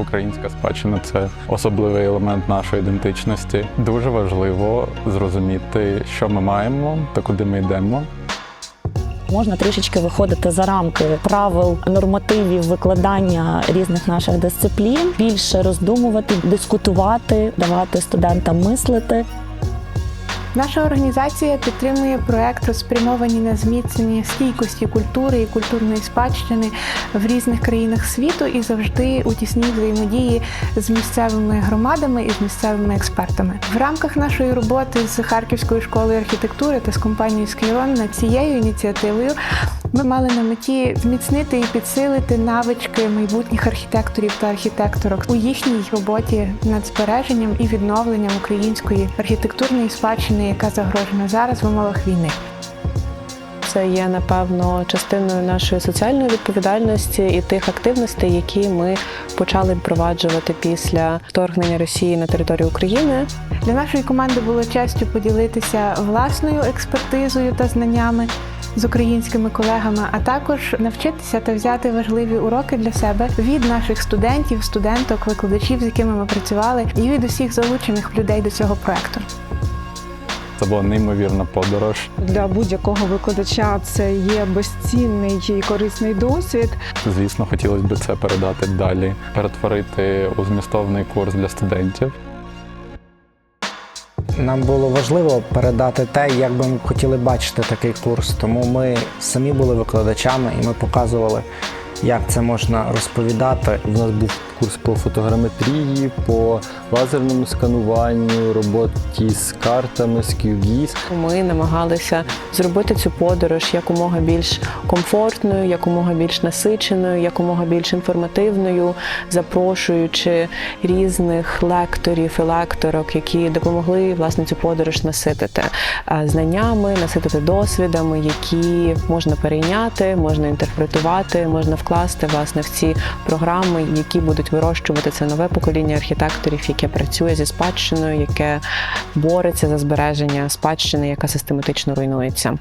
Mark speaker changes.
Speaker 1: Українська спадщина це особливий елемент нашої ідентичності. Дуже важливо зрозуміти, що ми маємо та куди ми йдемо.
Speaker 2: Можна трішечки виходити за рамки правил, нормативів викладання різних наших дисциплін, більше роздумувати, дискутувати, давати студентам мислити.
Speaker 3: Наша організація підтримує проекти, спрямовані на зміцнення стійкості культури і культурної спадщини в різних країнах світу і завжди у тісній взаємодії з місцевими громадами і з місцевими експертами. В рамках нашої роботи з Харківською школою архітектури та з компанією Скейрон над цією ініціативою ми мали на меті зміцнити і підсилити навички майбутніх архітекторів та архітекторок у їхній роботі над збереженням і відновленням української архітектурної спадщини, яка загрожена зараз в умовах війни.
Speaker 4: Це є напевно частиною нашої соціальної відповідальності і тих активностей, які ми почали впроваджувати після вторгнення Росії на територію України.
Speaker 3: Для нашої команди було честю поділитися власною експертизою та знаннями з українськими колегами, а також навчитися та взяти важливі уроки для себе від наших студентів, студенток, викладачів, з якими ми працювали, і від усіх залучених людей до цього проекту.
Speaker 1: Це була неймовірна подорож.
Speaker 5: Для будь-якого викладача це є безцінний і корисний досвід.
Speaker 1: Звісно, хотілося б це передати далі, перетворити у змістовний курс для студентів.
Speaker 6: Нам було важливо передати те, як би ми хотіли бачити такий курс. Тому ми самі були викладачами і ми показували, як це можна розповідати.
Speaker 7: У нас був курс по фотограметрії, по лазерному скануванню, роботі з картами, з QGIS.
Speaker 4: Ми намагалися зробити цю подорож якомога більш комфортною, якомога більш насиченою, якомога більш інформативною, запрошуючи різних лекторів і лекторок, які допомогли власне цю подорож наситити знаннями, наситити досвідами, які можна перейняти, можна інтерпретувати, можна вкласти власне в ці програми, які будуть вирощувати це нове покоління архітекторів, яке працює зі спадщиною, яке бореться за збереження спадщини, яка систематично руйнується.